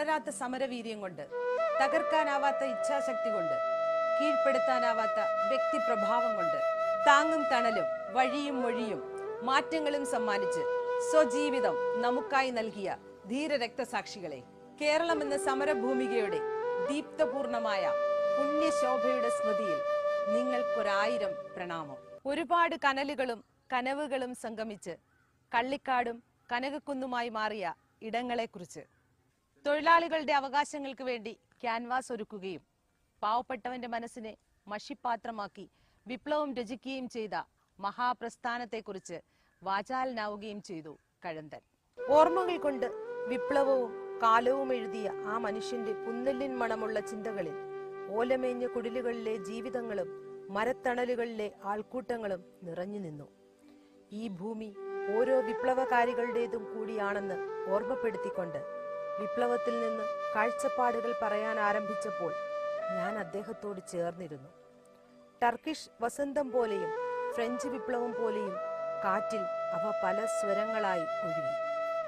തളരാത്ത സമരവീര്യം കൊണ്ട് തകർക്കാനാവാത്ത ഇച്ഛാശക്തി കൊണ്ട് കീഴ്പ്പെടുത്താനാവാത്ത വ്യക്തിപ്രഭാവം കൊണ്ട് താങ്ങും തണലും വഴിയും മൊഴിയും മാറ്റങ്ങളും സമ്മാനിച്ച് സ്വജീവിതം നമുക്കായി നൽകിയ ധീരരക്തസാക്ഷികളെ കേരളം എന്ന സമരഭൂമികയുടെ ദീപ്തപൂർണമായ പുണ്യശോഭയുടെ സ്മൃതിയിൽ നിങ്ങൾക്കൊരായിരം പ്രണാമം. ഒരുപാട് കനലുകളും കനവുകളും സംഗമിച്ച് കള്ളിക്കാടും കനകക്കുന്നുമായി മാറിയ ഇടങ്ങളെക്കുറിച്ച് തൊഴിലാളികളുടെ അവകാശങ്ങൾക്ക് വേണ്ടി ക്യാൻവാസ് ഒരുക്കുകയും പാവപ്പെട്ടവന്റെ മനസ്സിനെ മഷിപ്പാത്രമാക്കി വിപ്ലവം രചിക്കുകയും ചെയ്ത മഹാപ്രസ്ഥാനത്തെക്കുറിച്ച് വാചാലനാവുകയും ചെയ്തു കഴന്തൻ. ഓർമ്മകൾ കൊണ്ട് വിപ്ലവവും കാലവും എഴുതിയ ആ മനുഷ്യന്റെ പുന്നല്ലിൻ മണമുള്ള ചിന്തകളിൽ ഓലമേഞ്ഞ കുടിലുകളിലെ ജീവിതങ്ങളും മരത്തണലുകളിലെ ആൾക്കൂട്ടങ്ങളും നിറഞ്ഞു നിന്നു. ഈ ഭൂമി ഓരോ വിപ്ലവകാരികളുടേതും കൂടിയാണെന്ന് ഓർമ്മപ്പെടുത്തിക്കൊണ്ട് വിപ്ലവത്തിൽ നിന്ന് കാഴ്ചപ്പാടുകൾ പറയാൻ ആരംഭിച്ചപ്പോൾ ഞാൻ അദ്ദേഹത്തോട് ചേർന്നിരുന്നു. ടർക്കിഷ് വസന്തം പോലെയും ഫ്രഞ്ച് വിപ്ലവം പോലെയും കാറ്റിൽ അവ പല സ്വരങ്ങളായി ഒഴുകി.